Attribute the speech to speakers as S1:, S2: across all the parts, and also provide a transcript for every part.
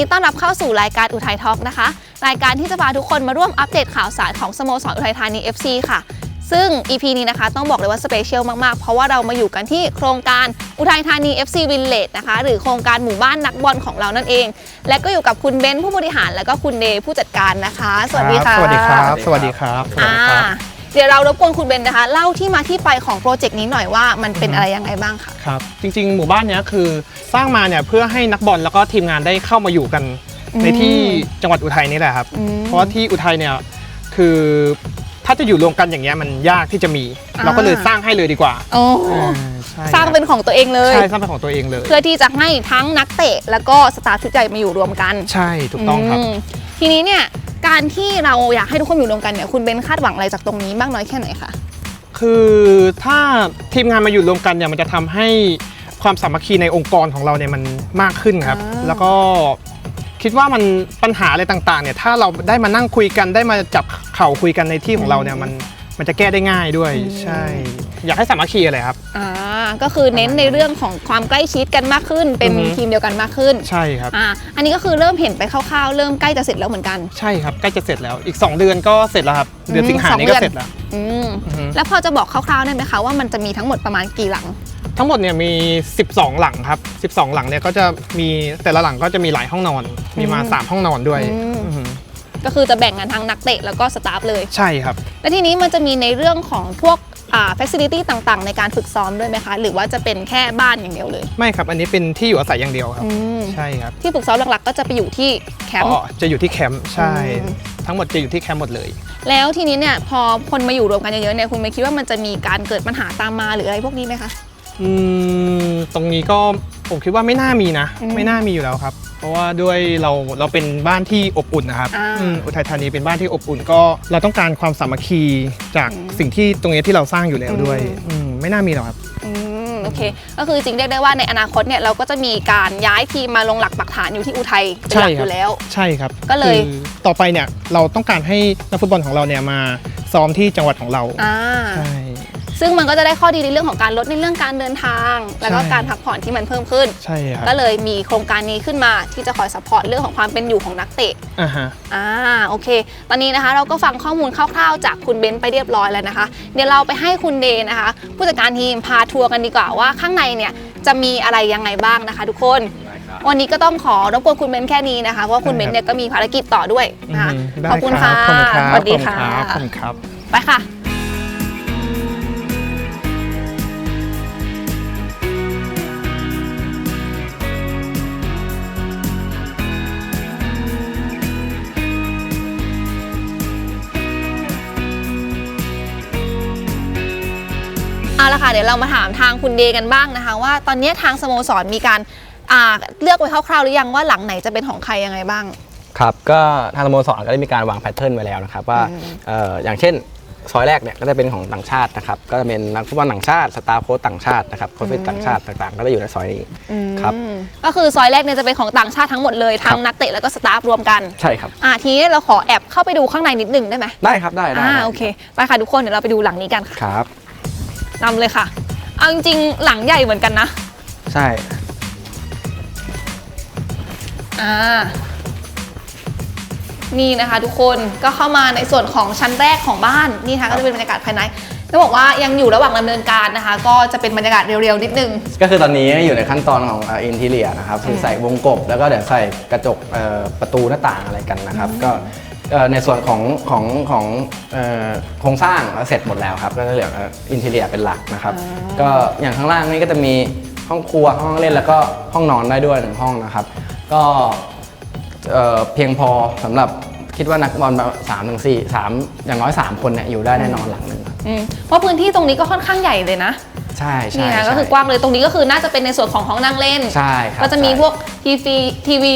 S1: ยินดีต้อนรับเข้าสู่รายการอุทัยทอล์กนะคะ รายการที่จะพาทุกคนมาร่วมอัปเดตข่าวสารของสโมสรอุทัยธานี FC ค่ะ ซึ่ง EP นี้นะคะต้องบอกเลยว่าสเปเชียลมาก ๆ เพราะว่าเรามาอยู่กันที่โครงการอุทัยธานี FC Village นะคะ หรือโครงการหมู่บ้านนักบอลของเรานั่นเอง และก็อยู่กับคุณเบนซ์ผู้บริหาร และก็คุณเดย์ผู้จัดการนะคะ สวัสดีค่ะ
S2: สวัสดีครับ สวัสดีครับ สวัส
S1: อ่า
S2: ดีครับ
S1: เดี๋ยวเรารบกวนคุณเบนซ์นะคะเล่าที่มาที่ไปของโปรเจกต์นี้หน่อยว่ามันเป็นอะไรยังไงบ้างคะ
S2: ครับ จริง ๆ หมู่บ้านเนี้ยคือสร้างมาเนี่ยเพื่อให้นักบอลแล้วก็ทีมงานได้เข้ามาอยู่กัน
S1: อืม
S2: ในที่จังหวัดอุทัยนี่แหละครับ
S1: อืม
S2: เพราะว่าที่อุทัยเนี่ยคือถ้าจะอยู่รวมกันอย่างเงี้ยมันยากที่จะมี
S1: อ่า
S2: เราก็เลยสร้างให้เลยดีกว่า
S1: โอ้
S2: อ่าใช่
S1: สร้างเป็นของตัวเองเลย
S2: ใช่สร้างเป็นของตัวเองเลย
S1: เพื่อที่จะให้ทั้งนักเตะแล้วก็สตาฟชุดใหญ่มาอยู่รวมกัน
S2: ใช่ถูกต้องครับ
S1: มทีนี้เนี่ย การที่เราอยากให้ทุกคนอยู่รวมกันเนี่ยคุณเบนคาดหวังอะไรจากตรงนี้มากน้อยแค่ไหนคะ
S2: คือถ้าทีมงานมาอยู่รวมกันเนี่ยมันจะทำให้ความสามัคคีในองค์กรของเราเนี่ยมันมากขึ้นครับ
S1: อ่า
S2: แล้วก็คิดว่ามันปัญหาอะไรต่างๆเนี่ยถ้าเราได้มานั่งคุยกันได้มาจับเข่าคุยกันในที่ของเราเนี่ยมันมันจะแก้ได้ง่ายด้วย ใช่ อยากให้สามัคคีอะไรครับ
S1: อ่า ก็คือเน้นในเรื่องของความใกล้ชิดกันมากขึ้น เป็น
S2: อือฮึ
S1: ทีมเดียวกันมากขึ้น
S2: ใช่ครับ
S1: อ่าอันนี้ก็คือเริ่มเห็นไปคร่าวๆ เริ่มใกล้จะเสร็จแล้วเหมือนกัน
S2: ใช่ครับใกล้จะเสร็จแล้วอีก 2 เดือนก็เสร็จแล้วครับ เดือน
S1: อืม
S2: สิงหา
S1: สอง
S2: นี้
S1: เดื
S2: ก็
S1: อน
S2: เสร็จแล้ว
S1: อืม
S2: อือฮึ
S1: แล้วพอจะบอกคร่าวๆได้ไหมคะว่ามันจะมีทั้งหมดประมาณกี่หลัง
S2: ทั้งหมดเนี่ยมี 12 หลังครับ 12 หลังเนี่ยก็จะมีแต่ละหลังก็จะมีหลายห้องนอน มีมา
S1: อืม
S2: สามห้องนอนด้วย
S1: อืม
S2: อือฮึ
S1: ก็คือจะแบ่งกันทั้งนักเตะแล้วก็สตาฟเลย
S2: ใช่ครับ
S1: และทีนี้มันจะมีในเรื่องของพวก อ่า facility ต่างๆ ในการฝึกซ้อมด้วยไหมคะ หรือว่าจะเป็นแค่บ้านอย่างเดียวเลย
S2: ไม่ครับ อันนี้เป็นที่อยู่อาศัยอย่างเดียวครับ
S1: อืม
S2: ใช่ครับ
S1: ที่ฝึกซ้อมหลักๆ ก็จะไปอยู่ที่แคมป์
S2: อ๋อจะอยู่ที่แคมป์ใช่
S1: อืม
S2: ทั้งหมดจะอยู่ที่แคมป์หมดเลย
S1: แล้วทีนี้เนี่ยพอคนมาอยู่รวมกันเยอะๆเนี่ยคุณไม่คิดว่ามันจะมีการเกิดปัญหาตามมาหรืออะไรพวกนี้ไหมคะ
S2: อืมตรงนี้ก็ผมคิดว่าไม่น่ามีนะ
S1: อืม
S2: ไม่น่ามีอยู่แล้วครับ เพราะว่าด้วยเราเราเป็นบ้านที่อบอุ่นนะครับ
S1: อ่า
S2: อืมอุทัยธานีเป็นบ้านที่อบอุ่นก็เราต้องการความสามัคคีจาก
S1: อืม
S2: สิ่งที่ตรงนี้ที่เราสร้างอยู่แล้วด้วย
S1: อืม
S2: อืมไม่น่ามีหรอกครับ
S1: อืมโอเค ก็คือจริงเรียกได้ว่าในอนาคตเนี่ยเราก็จะมีการย้ายทีมมาลงหลักปักฐานอยู่ที่อุทัยเป็นหลัก
S2: ใช่
S1: อ
S2: ครับ
S1: ยู่แล้ว
S2: ใช่ครับ
S1: ก็เลย
S2: คือต่อไปเนี่ยเราต้องการให้นักฟุตบอลของเราเนี่ยมาซ้อมที่จังหวัดของเรา
S1: อ่า
S2: ใช่
S1: ซึ่งมันก็จะได้ข้อดีในเรื่องของการลดในเรื่องการเดินทาง แล้วก็
S2: ใช่
S1: การพักผ่อนที่มันเพิ่มขึ้น
S2: ใช่ครับ
S1: ก็เลยมีโครงการนี้ขึ้นมาที่จะคอยสปอร์ตเรื่องของความเป็นอยู่ของนักเตะ
S2: อ่าฮะ
S1: อ่าโอเค ตอนนี้นะคะเราก็ฟังข้อมูลคร่าวๆ จากคุณเบนซ์ไปเรียบร้อยแล้วนะคะ เดี๋ยวเราไปให้คุณเดย์นะคะ ผู้จัดการทีมพาทัวร์กันดีกว่าว่าข้างในเนี่ยจะมีอะไรยังไงบ้างนะคะ ทุกคน วันนี้ก็ต้องขอรบกวนคุณเบนซ์แค่นี้นะคะเพราะว่าคุณเบนซ์เนี่ยก็มีภารกิจต่อด้วยนะคะ
S2: อืมได้
S1: ขอบคุณ
S2: รั
S1: ค่ะ
S2: ขอบคุณครับ
S1: สวัสดีค่ะ
S2: ขอบคุณครับ
S1: ไปค่ะ ละค่ะเดี๋ยวเรามาถามทางคุณเดย์กันบ้างนะคะ ว่าตอนนี้ทางสโมสรมีการอ่าเลือกไว้คร่าวๆหรือยังว่าหลังไหนจะเป็นของใครยังไงบ้าง
S3: ครับก็ทางสโมสรก็ได้มีการวางแพทเทิร์นไว้แล้วนะครับว่า
S1: อืม
S3: เอ่ออย่างเช่นซอยแรกเนี่ยก็จะเป็นของต่างชาตินะครับก็จะเป็นนักฟุตบอลต่างชาติสตาร์โค้ชต่างชาตินะครับโค้ชต่างชาติต่างๆ ก็จะอยู่ในซอยนี้ครับ
S1: อืมก็คือซอยแรกเนี่ยจะเป็นของต่างชาติทั้งหมดเลยทั้ง
S3: ครับ
S1: นักเตะแล้วก็สตาฟรวมกัน
S3: ใช่ครับ
S1: อ่าทีนี้เราขอแอบเข้าไปดูข้างในนิดหนึ่งได้ไหม
S3: ได้ครับได้ได้
S1: อ่า
S3: ได้
S1: โอเคไปค่ะทุกคนเดี๋ยวเราไปดูหลังนี้กันค่ะ
S3: ครับ
S1: นำเลยค่ะ เอาจริงๆหลังใหญ่เหมือนกันนะ
S3: ใช่
S1: อ่า นี่นะคะทุกคนก็เข้ามาในส่วนของชั้นแรกของบ้าน นี่นะคะก็จะเป็นบรรยากาศภายในต้องบอกว่ายังอยู่ระหว่างดำเนินการนะคะ ก็จะเป็นบรรยากาศเรียวๆนิดนึง
S3: ก็คือตอนนี้อยู่ในขั้นตอนของอินทีเลียนะครับคือใส่วงกบ แล้วก็เดี๋ยวใส่กระจกเอ่อประตูหน้าต่างอะไรกันนะครับ ก็เอ่อ ในส่วนของของของเอ่อโครงสร้างก็เสร็จหมดแล้วครับ ก็จะเหลืออินทีเลียเป็นหลักนะครับ ก็อย่างข้างล่างนี่ก็จะมีห้องครัวห้องเล่นแล้วก็ห้องนอนได้ด้วยหนึ่งห้องนะครับ ก็เอ่อเพียงพอสำหรับคิดว่านักบอลแบบสามถึงสี่สามอย่างน้อยสามคนเนี่ยอยู่ได้แน่นอนหลังหนึ่งครับ
S1: อืมเพราะพื้นที่ตรงนี้ก็ค่อนข้างใหญ่เลยนะ
S3: ใช่ใช่
S1: นี่นะ
S3: ใช่
S1: ก็คือกว้างเลยตรงนี้ก็คือน่าจะเป็นในส่วนของห้องนั่งเล่น
S3: ใช่ครับ
S1: ก็จะมี
S3: ใช่
S1: พวกทีวีทีวี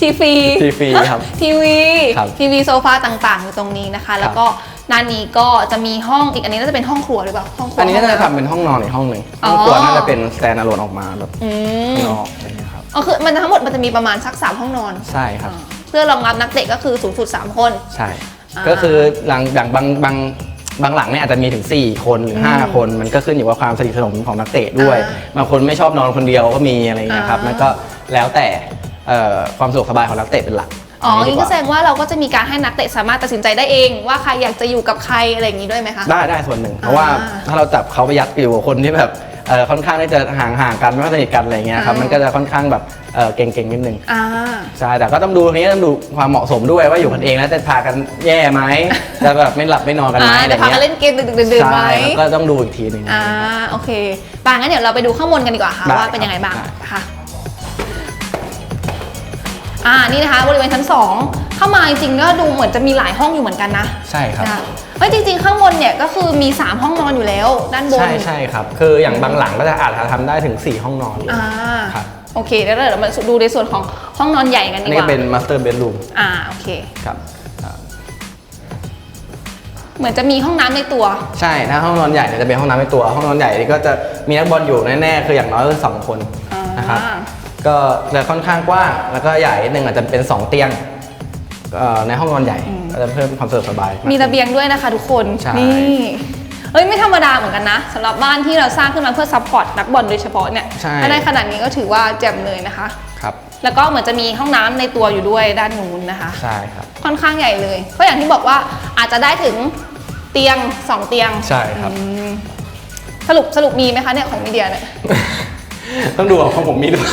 S1: ทีวี
S3: ทีวีครับ
S1: ทีวี
S3: ครับ
S1: ทีวีโซฟาต่างๆ อยู่ตรงนี้นะคะ แล้วก็ด้านนี้ก็จะมีห้องอีกอันนี้น่าจะเป็นห้องครัวหรือเปล่าห้องครัว
S3: อันนี้น่าจะ
S1: ห้งำ
S3: ทำเป็นห้องนอนอีกห้องหนึ่ง
S1: อ๋อ
S3: ห้องครัวน่าจะเป็นสแตนอะโลนออกมาแบบ
S1: อืม
S3: ข้างนอกอะไรอย่างเงี้ยครับ
S1: ก็คือมันทั้งหมดมันจะมีประมาณสักสามห้องนอน
S3: ใช่ครับ
S1: อ่าเพื่อรองรับนักเตะก็คือสูงสุดสามคน
S3: ใช่
S1: อ่า
S3: ก็คือหลังอย่างบางบางบางหลังเนี่ยอาจจะมีถึง 4 คนหรือ 5 คนมันก็ขึ้นอยู่กับความสนิทสนมของนักเตะด้วย
S1: อ่า
S3: บางคนไม่ชอบนอนคนเดียวก็มีอะไรอย่างเงี้ยครับ
S1: อ่ามั
S3: มันก็แล้วแต่เอ่อ ความสะดวกสบายของนักเตะเป็นหลัก
S1: อ๋อ
S3: เา
S1: นี่
S3: ดี
S1: ก็
S3: ว่า
S1: แสดงว่าเราก็จะมีการให้นักเตะสามารถตัดสินใจได้เอง ว่าใครอยากจะอยู่กับใครอะไรอย่างนี้ด้วยไหมคะ
S3: ได้ได้ส่วนหนึ่ง เพราะว่า
S1: อ่า
S3: ถ้าเราจับเขาไปยัดอยู่กับคนที่แบบเอ่อค่อนข้างที่จะห่างห่างๆกันไม่ค่อยสนิทกันอะไรเงี้ยครับ
S1: อ่ามั
S3: มันก็จะค่อนข้างแบบเอ่อเก่งๆนิดนึง
S1: อ่า
S3: ใช่แต่ก็ต้องดูทีนี้ต้องดูความเหมาะสมด้วยว่าอยู่กันเองแล้วจะพากันแย่ไหมจะแบบไม่หลับไม่นอนกันไหม
S1: อ่า
S3: อะไร
S1: เดี๋ยวพา
S3: เงี้
S1: กัน
S3: ย
S1: เล่นเกมดึกๆๆๆไหม
S3: ใช่ครับก็ต้องดูอีกทีหนึ่ง
S1: อ่าโอเคปางั้นเดี๋ยวเราไปดูข้างบนกันดีกว่าค่ะ
S3: ได้
S1: ว่าเป็นยังไงบ้าง
S3: ได้
S1: ค่ะ อ่านี่นะคะบริเวณชั้นสองเข้ามาจริงๆก็ดูเหมือนจะมีหลายห้องอยู่เหมือนกันนะ
S3: ใช่ครับ
S1: นะคะเฮ้ยจริง ๆ ข้างบนเนี่ยก็คือมี 3 ห้องนอนอยู่แล้ว ด้านบน
S3: ใช่ใช่ครับคืออย่างบางหลังก็จะอาจจะทำได้ถึง 4 ห้องนอนเลย
S1: อ่า
S3: ครับ
S1: โอเคแล้วเดี๋ยวเรามาดูในส่วนของห้องนอนใหญ่กัน
S3: อัน
S1: ดี
S3: นี้
S1: ก
S3: ก็
S1: ว่า
S3: เป็นมาสเตอร์เบดรูม
S1: อ่าโอเค
S3: ครับครับ
S1: เหมือนจะมีห้องน้ำในตัว
S3: ใช่ถ้าห้องนอนใหญ่เนี่ยจะเป็นห้องน้ำในตัว ห้องนอนใหญ่นี่ก็จะมีนักบอลอยู่แน่ๆคืออย่างน้อยคือสองคน
S1: อ่าน
S3: นะครับ ก็จะค่อนข้างกว้าง แล้วก็ใหญ่นิดนึงอาจจะเป็น 2 เตียงเอ่อในห้องนอนใหญ่ก็จะเพิ่มความสะดวกสบายาก
S1: มีระเบียงด้วยนะคะทุกคน
S3: ใช่
S1: นี่เฮ้ยไม่ธรรมดาเหมือนกันนะสำหรับบ้านที่เราสร้างขึ้นมาเพื่อซัพพอร์ตนักบอลโดยเฉพาะเนี่ย
S3: ใช่
S1: ถ้าได้ขนาดนี้ก็ถือว่าแจ่มเลยนะคะ
S3: ครับ
S1: แล้วก็เหมือนจะมีห้องน้ำในตัวอยู่ด้วยด้านนู้นนะคะ
S3: ใช่ครับ
S1: ค่อนข้างใหญ่เลย ก็อย่างที่บอกว่าอาจจะได้ถึงเตียงสองเตียง
S3: ใช่ครับ
S1: อืมสรุปสรุปมีไหมคะเนี่ยของมีเดียเนี่ย
S3: ต้องดูว่าของผมมีหรือเปล่า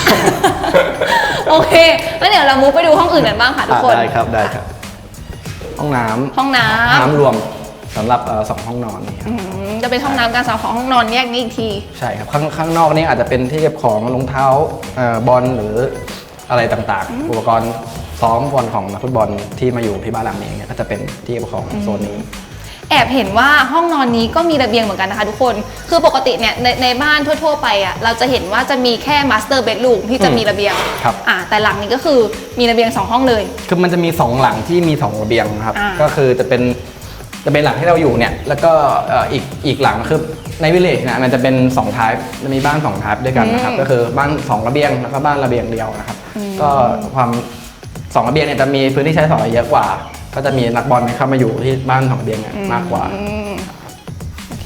S1: โอเคงั้นเดี๋ยวเรามูฟไปดูห้องอื่นกันบ้างค่ะทุกคน
S3: อะได้ครับได้ครับ ห้องน้ำ
S1: ห้องน้ำ
S3: น้ำรวมสำหรับเอ่อสองห้องนอนนี่ครับ
S1: อืมจะเป็นห้องน้ำการสำหรับของห้องนอนแยกนี้อีกที
S3: ใช่ครับข้างข้างนอกนี่อาจจะเป็นที่เก็บของรองเท้าเอ่อบอลหรืออะไรต่างๆ อุปกรณ์ซ้อมบอลของนักฟุตบอลที่มาอยู่ที่บ้านหลังนี้เนี่ยก็จะเป็นที่เก็บของโซนนี้
S1: แอบเห็นว่าห้องนอนนี้ก็มีระเบียงเหมือนกันนะคะทุกคน คือปกติเนี่ยในในบ้านทั่ว ๆ ไปอะเราจะเห็นว่าจะมีแค่มาสเตอร์เบด o ูมที่จะมีระเบียง
S3: ครับ
S1: อ่าแต่หลังนี้ก็คือมีระเบียงสองห้องเลย
S3: คือมันจะมีสองหลังที่มีสองระเบียงนะครับ
S1: อ่า
S3: ก็คือจะเป็นจะเป็นหลังที่เราอยู่เนี่ยแล้วก็เอ่ออีกอีกหลังคือในวิลเลจนะมันจะเป็น2 type จะมีบ้าน2 type ด้วยกันนะครับก็คือบ้าน2ระเบียงแล้วก็บ้านระเบียงเดียวนะครับ ก็ความสองระเบียงเนี่ยจะมีพื้นที่ใช้สอยเยอะกว่า ก็จะมีนักบอลเข้ามาอยู่ที่บ้านสองระเบียงเนี่ยมากกว่า
S1: อืมโอเค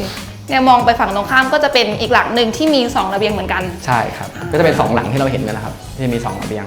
S1: เนี่ยมองไปฝั่งตรงข้ามก็จะเป็นอีกหลังหนึ่งที่มีสองระเบียงเหมือนกัน
S3: ใช่ครับ ก็จะเป็นสองหลังที่เราเห็นกันนะครับ ที่มีสองระเบียง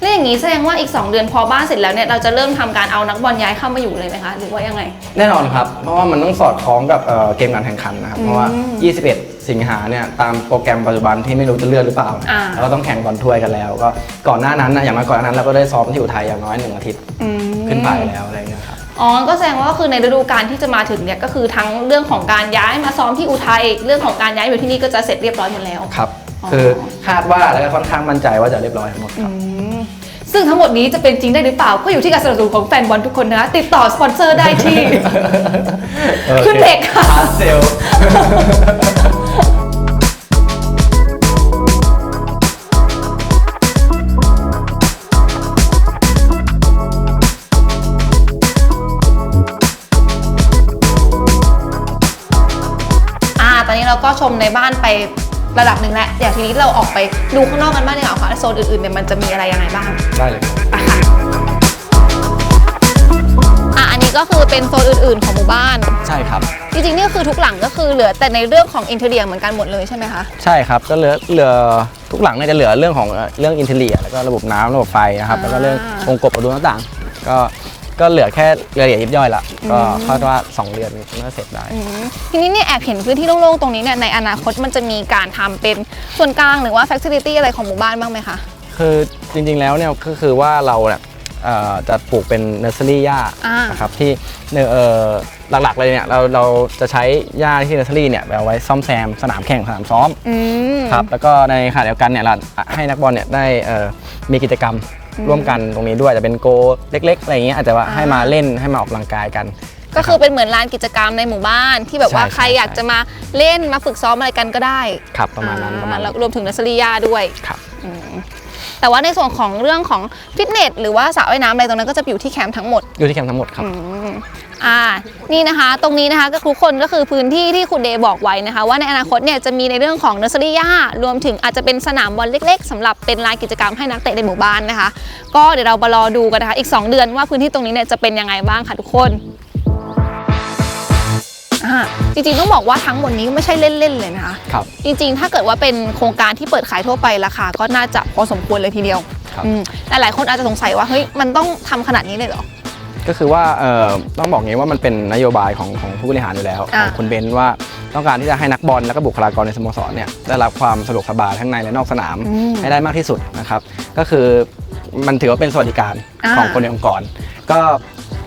S1: แล้วอย่างนี้แสดงว่าอีก 2 เดือนพอบ้านเสร็จแล้วเนี่ยเราจะเริ่มทำการเอานักบอลย้ายเข้ามาอยู่เลยไหมคะ หรือว่ายังไง
S3: แน่นอนครับ เพราะว่ามันต้องสอดคล้องกับเอ่อเกมการแข่งขันนะครับ เพราะว่า 21 สิงหาเนี่ยตามโปรแกรมปัจจุบันที่ไม่รู้จะเลื่อนหรือเปล่า
S1: อ่า
S3: เราก็ต้องแข่งบอลถ้วยกันแล้ว ก็ก่อนหน้านั้นนะอย่างน้อยก่อนหน้านั้นเราก็ได้ซ้อมที่อุทัยอย่างน้อยหนึ่งอาทิตย์
S1: อืม
S3: ขึ้น ไปแล้วอะไรอย่างเงี้ยครับ
S1: อ๋อ ก็แสดงว่าก็คือในฤดูกาลที่จะมาถึงเนี่ยก็คือทั้งเรื่องของการย้ายมาซ้อมที่อุทัยเรื่องของการย้ายอยู่ที่นี่ก็จะเสร็จเรียบร้อยหมดแล้ว
S3: ครับ
S1: อ๋อ
S3: คือคาดว่าแล้วก็ค่อนข้างมั่นใจว่าจะเรียบร้อยทั้งหมดครับ
S1: ซึ่งทั้งหมดนี้จะเป็นจริงได้หรือเปล่า ก็อยู่ที่การสนับสนุนของแฟนบอลทุกคนนะคะติดต่อสปอนเซอร์ได้ที่ ขึ้นเด็กค่ะ
S3: พาสเซล
S1: อ่าตอนนี้เราก็ชมในบ้านไประดับหนึ่งแล้วเดี๋ยวทีนี้เราออกไปดูข้างนอกกันบ้างดีกว่าค่ะโซนอื่นๆเนี่ยมันจะมีอะไรยังไงบ้าง
S3: ได้เลยครับ
S1: ไปค่ะอะอันนี้ก็คือเป็นโซนอื่นๆของหมู่บ้าน
S3: ใช่ครับ
S1: จริงๆนี่ก็คือทุกหลังก็คือเหลือแต่ในเรื่องของอินเทอร์เนียเหมือนกันหมดเลยใช่ไหมคะ
S3: ใช่ครับก็เหลือเหลือทุกหลังเนี่ยจะเหลือเรื่องของเอ่อเรื่องอินเทเลียแล้วก็ระบบน้ำระบบไฟนะครับ
S1: อ่า
S3: แล้วก็เรื่องวงกบประตูหน้าต่าง ก็ ก็เหลือแค่รายละเอียดยิบย่อยละก็คาดว่า 2 เดือนน่าจะเสร็จได้
S1: อืมทีนี้เนี่ยแอบเห็นพื้นที่โล่งๆตรงนี้เนี่ยในอนาคตมันจะมีการทำเป็นส่วนกลางหรือว่า f ฟ c ิลิตี้อะไรของหมู่บ้านบ้างไหมคะ
S3: คือจริงๆแล้วเนี่ยก็คือว่าเราเนี่ยเอ่อจะปลูกเป็นเนอร์เซอรี่หญ้า
S1: อ่าน
S3: นะครับที่เนอเอ่อหลักๆเลยเนี่ยเราเราจะใช้หญ้าที่เนอร์เซอรี่เนี่ยเอาไว้ซ่อมแซมสนามแข่งสนามซ้อม
S1: อืม
S3: ครับแล้วก็ในขณะเดียวกันเนี่ยเราให้นักบอลเนี่ยได้เอ่อมีกิจกรรม ร่วมกันตรงนี้ด้วยจะเป็นโกเล็ก ๆ อะไรอย่างเงี้ยอาจจะว่า
S1: อ่า
S3: ให้มาเล่นให้มาออกกำลังกายกัน
S1: ก็คือเป็นเหมือนลานกิจกรรมในหมู่บ้าน ที่แบบว่า
S3: ใช่
S1: ใคร
S3: ใช่
S1: อยากจะมาเล่นมาฝึกซ้อมอะไรกันก็ได้
S3: ครับประมาณนั้นประมาณ
S1: อ่
S3: นั้น
S1: แล้วรวมถึงนัสริยาด้วย
S3: ครับ
S1: อืมแต่ว่าในส่วนของเรื่องของฟิตเนสหรือว่าสระว่ายน้ำอะไรตรงนั้นก็จะอยู่ที่แคมป์ทั้งหมด
S3: อยู่ที่แคมป์ทั้งหมดครับ
S1: อืม อ่านี่นะคะ ตรงนี้นะคะก็ทุกคนก็คือพื้นที่ที่คุณเดย์บอกไว้นะคะ ว่าในอนาคตเนี่ยจะมีในเรื่องของเนอร์เซอรี่ย่ารวมถึงอาจจะเป็นสนามบอลเล็ก ๆสำหรับเป็นลานกิจกรรมให้นักเตะในหมู่บ้านนะคะ ก็เดี๋ยวเรามารอดูกันนะคะ อีก 2 เดือนว่าพื้นที่ตรงนี้เนี่ยจะเป็นยังไงบ้างค่ะทุกคนอ่าจริงๆต้องบอกว่าทั้งหมดนี้ก็ไม่ใช่เล่นๆเลยนะคะ
S3: ครับ
S1: จริงๆ ถ้าเกิดว่าเป็นโครงการที่เปิดขายทั่วไปราคาก็น่าจะพอสมควรเลยทีเดียว
S3: ครับ
S1: อืมแต่หลายคนอาจจะสงสัยว่าเฮ้ยมันต้องทำขนาดนี้เลยเหรอ
S3: ก็คือว่าเอ่อต้องบอกงี้ว่ามันเป็นนโยบายของของผู้บริหารอยู่แล้ว
S1: อ่า
S3: ของคุณเบนซ์ว่าต้องการที่จะให้นักบอลและก็บุคลากรในสโมสรเนี่ยได้รับความสะดวกสบายทั้งในและนอกสนาม
S1: อืม
S3: ให้ได้มากที่สุดนะครับ ก็คือมันถือว่าเป็นสวัสดิการ
S1: อ่า
S3: ของคนในองค์กร ก็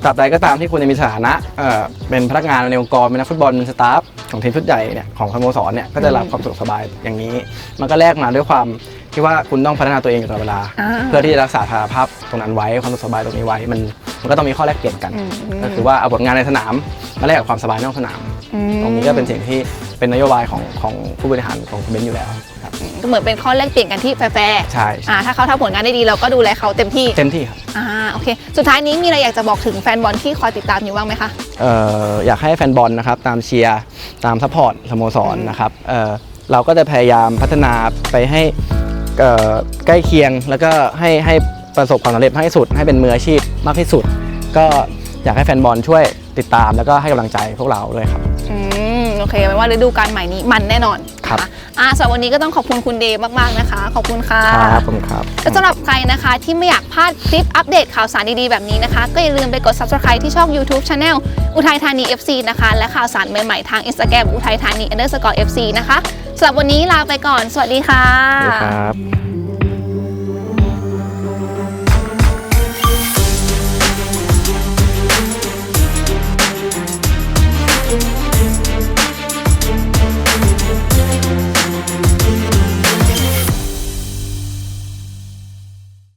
S3: ตราบใดก็ตามที่คุณยังมีสถานะเอ่อเป็นพนักงานในองค์กรเป็นนักฟุตบอลเป็นสตาฟของทีมชุดใหญ่เนี่ยของสโมสรเนี่ยก็จะรับความสะดวกสบายอย่างนี้ มันก็แลกมาด้วยความ ที่ว่าคุณต้องพัฒนาตัวเองอยู่ตลอดเวลา
S1: อ่า
S3: เพื่อที่จะรักษาสถานภาพตรงนั้นไว้ความสะดวกสบายตรงนี้ไว้มันมันก็ต้องมีข้อแลกเปลี่ยนกัน
S1: อืม
S3: ก็คือว่าเอาผลงานในสนามมาแลกกับความสบายนอกสนาม
S1: อืม
S3: ตรงนี้ก็เป็นสิ่งที่เป็นนโยบายของของผู้บริหารของคุณเบนซ์อยู่แล้วครับ
S1: ก็เหมือนเป็นข้อแลกเปลี่ยนกันที่แฟร์
S3: ใช่
S1: ๆอ่าถ้าเขาทำผลงานได้ดีเราก็ดูแลเขาเต็มที่
S3: เต็มที่ครับ
S1: อ่าโอเค สุดท้ายนี้มีอะไรอยากจะบอกถึงแฟนบอลที่คอยติดตามอยู่บ้างไหมคะ
S3: เอ่ออยากให้แฟนบอลนะครับตามเชียร์ตามซัพพอร์ตสโมสรนะครับเอ่อเราก็จะพยายามพัฒนาไปให้เอ่อ ใกล้เคียงแล้วก็ให้ให้ประสบความสำเร็จมากที่สุด ให้เป็นมืออาชีพมากที่สุด ก็อยากให้แฟนบอลช่วยติดตามแล้วก็ให้กำลังใจพวกเราด้วยครับ
S1: อืมโอเคไม่ว่าฤดูกาลใหม่นี้มันแน่นอน
S3: ครับ
S1: นะะอ่าสำหรับวันนี้ก็ต้องขอบคุณคุณเดย์มากๆนะคะ ขอบคุณค่ะ
S3: ครับผมครับ
S1: และสำหรับใครนะคะที่ไม่อยากพลาดคลิปอัปเดตข่าวสารดีๆแบบนี้นะคะ ก็อย่าลืมไปกด subscribe ที่ช่อง YouTube Channel อุทัยธานี FC นะคะ และข่าวสารใหม่ๆทาง Instagram อุทัยธานี underscore FC นะคะ สำหรับวันนี้ลาไปก่อน สวัสดีค่ะ
S3: ครับ